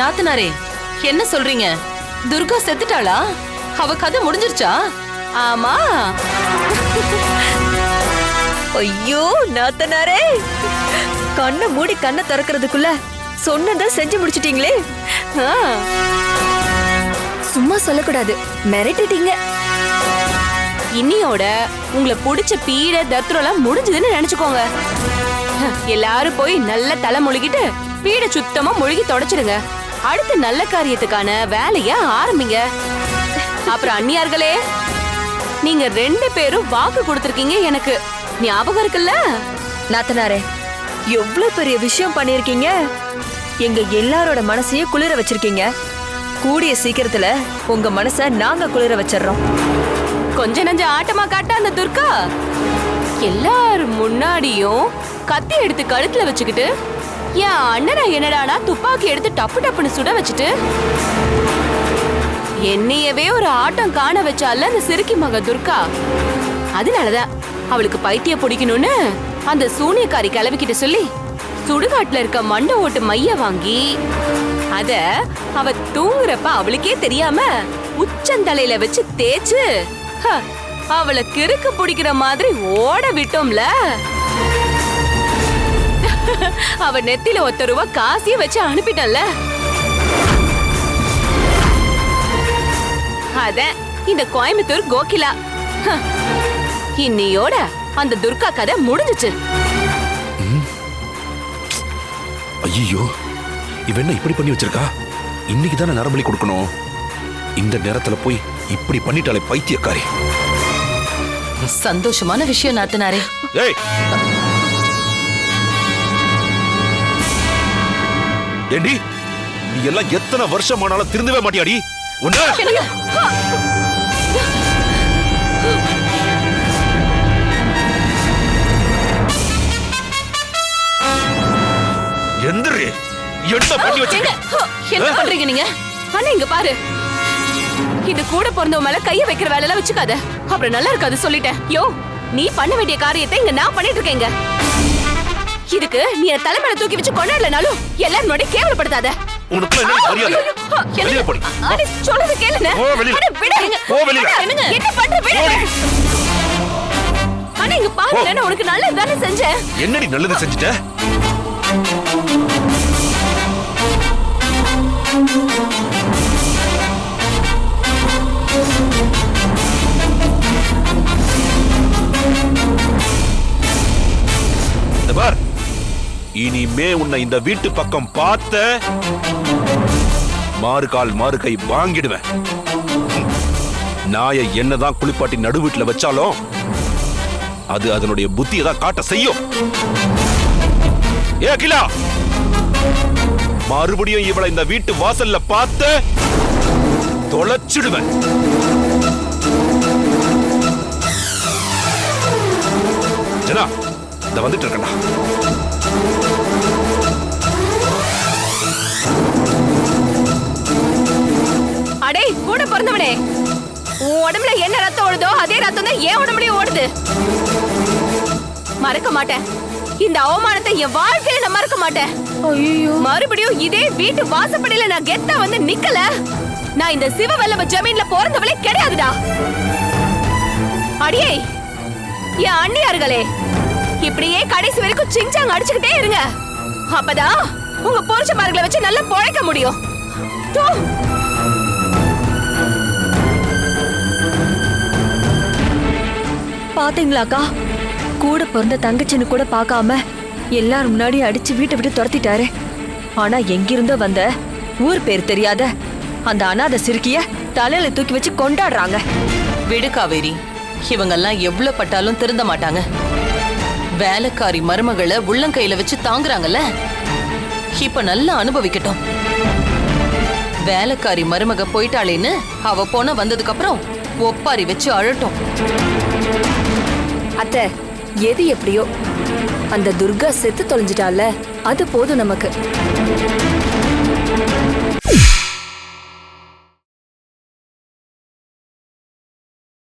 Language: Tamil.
நாத்தனாரே என்ன சொல்றீங்க? துர்கா செத்துட்டாளா? அவ கதை முடிஞ்சிருச்சா? ஆமா. ஐயோ நாத்தனாரே. கண்ணை மூடி கண்ணை திறக்கிறதுக்குள்ள சொன்னதை செஞ்சு முடிச்சிட்டீங்களே. சும்மா சொல்லக்கூடாது மிரட்டிட்டீங்க. இன்னியோட உங்களை பிடிச்ச பீட தத்ரோலாம் முடிஞ்சதுன்னு நினைச்சுக்கோங்க. எல்லாரும் போய் நல்ல தலை முழுகிட்டு பீட சுத்தமா முழுகி தொடச்சிடுங்க அடுத்த நல்ல காரியத்துக்கான வேலைய ஆரம்பிங்க. அப்புறம் அந்நியார்களே நீங்க ரெண்டு பேரும் வாக்கு கொடுத்திருக்கீங்க எனக்கு. ஞாபகம் இருக்குல்ல? நாத்தனாரே எவ்வளவு பெரிய விஷயம் பண்ணிருக்கீங்க எங்க எல்லாரோட மனசையும் குளிர வச்சிருக்கீங்க. கூடிய சீக்கிரத்துல உங்க மனச நாங்க குளிர வச்சிடுறோம். கொஞ்ச நஞ்ச ஆட்டமா காட்ட அந்த துர்கா எல்லாரும் முன்னாடியும் கத்தி எடுத்து கழுத்துல வச்சுக்கிட்டு என் அண்ணனை என்னடானா துப்பாக்கி எடுத்து டப்பு டப்புன்னு சுட வச்சுட்டு? என்னையவே ஒரு ஆட்டம் காண வச்சால அந்த சிறுக்கி மக துர்கா? அதனாலதான் அவளுக்கு பைத்தியம் பிடிக்கணும்னு அந்த சூனியக்காரி கிளவிக்கிட்ட சொல்லி சுடுகாட்டுல இருக்க மண்டை ஓட்டு மைய வாங்கி அத அவ தூங்குறப்ப அவளுக்கே தெரியாம உச்சந்தலையில வச்சு தேய்ச்சு ஹ, அவளை கிறுக்கு பிடிக்கிற மாதிரி ஓட விட்டோம்ல? அவ நெத்தில ஒத்த ரூபா காசிய வச்சு அனுப்பிட்டல்ல. அத இந்த கோயம்புத்தூர் கோகிலா. ஹ, இன்னியோட அந்த துர்கா கதை முடிஞ்சுச்சு. ஐயோ இவ என்ன இப்படி பண்ணி வச்சிருக்கா? இன்னைக்கு தானே நரபலி கொடுக்கணும். இந்த நேரத்துல போய் இப்படி பண்ணிட்டாலே பைத்தியக்காரி. சந்தோஷமான விஷயம் நாத்தனாரே. ஏண்டி நீ எல்லாம் எத்தனை வருஷம் ஆனாலும் திருந்தவே மாட்டியாடி? உன்ன எந்திரி. என்ன பண்ணி ஹ, என்ன பண்றீங்க நீங்க? அண்ணா இங்க பாரு. இது கூட பிறந்தவ மேல கைய வைக்கிற வேலையெல்லாம் வச்சுக்காத. அப்புறம் நல்லா இருக்காது சொல்லிட்டேன். யோ நீ பண்ண வேண்டிய காரியத்தை இங்க நான் பண்ணிட்டு இருக்கேங்க. இதுக்கு நீ என் தலைமையில தூக்கி வச்சு கொண்டாடலனாலும் எல்லாரும் முன்னாடி கேவலப்படுத்தாத உனக்கு என்ன மரியாதை ஐயோ, ஹ, என்னங்க? வெளியே போடி அட, சொல்றது கேளுங்க போ வெளியில. அட, விடு. போ வெளியில. என்னங்க? என்ன பண்ற இங்க பாருங்க நான் உனக்கு நல்லது தானே செஞ்சேன் என்னடி நல்லது செஞ்சுட்ட இனிமே உன்னை இந்த வீட்டு பக்கம் பார்த்த மாறுகால் மாறுகை வாங்கிடுவேன். நாயை என்னதான் குளிப்பாட்டி நடு வீட்டுல வச்சாலும் அது அதனுடைய புத்தியை தான் காட்ட செய்யும். ஏ கிலா மறுபடியும் இவளை இந்த வீட்டு வாசல்ல பார்த்த தொலைச்சிடுவேன். ஜனா இந்த வந்துட்டு இருக்கண்ணா உன் உடம்புல என்ன ரத்தம் ஓடுதோ அதே ரத்தம் தான் என் உடம்புலயும் ஓடுது. மறக்க மாட்டேன். இந்த அவமானத்தை என் வாழ்க்கையில நான் மறக்க மாட்டேன். மறுபடியும் இதே வீட்டு வாசப்படியில நான் கெத்தா வந்து நிக்கல. நான் இந்த சிவவல்லப ஜமீன்ல பிறந்தவளே கிடையாதுடா. அடியே என் அண்ணியார்களே இப்படியே கடைசி வரைக்கும் சிங்சாங் அடிச்சுக்கிட்டே இருங்க. அப்பதான் உங்க புருஷமார்களை வச்சு நல்லா பொழைக்க முடியும். பாத்தீங்களாக்கா? கூட பிறந்த தங்கச்சின்னு கூட பார்க்காம எல்லாரும் முன்னாடி அடிச்சு வீட்டை விட்டு துரத்திட்டாரு. ஆனா எங்கிருந்தோ வந்த ஊர் பேர் தெரியாத அந்த அனாதை சிறுக்கிய தலையில தூக்கி வச்சு கொண்டாடுறாங்க. விடு காவேரி. இவங்கெல்லாம் எவ்வளவு பட்டாலும் திருந்த மாட்டாங்க. வேலைக்காரி மருமகளை உள்ளங்கையில வச்சு தாங்குறாங்கல்ல? இப்ப நல்லா அனுபவிக்கட்டும். வேலைக்காரி மருமக போயிட்டாளேன்னு அவ போன வந்ததுக்கு அப்புறம் ஒப்பாரி வச்சு அழட்டும். அத்தை எது எப்படியோ? அந்த துர்கா செத்து தொலைஞ்சிட்டால அது போதும் நமக்கு.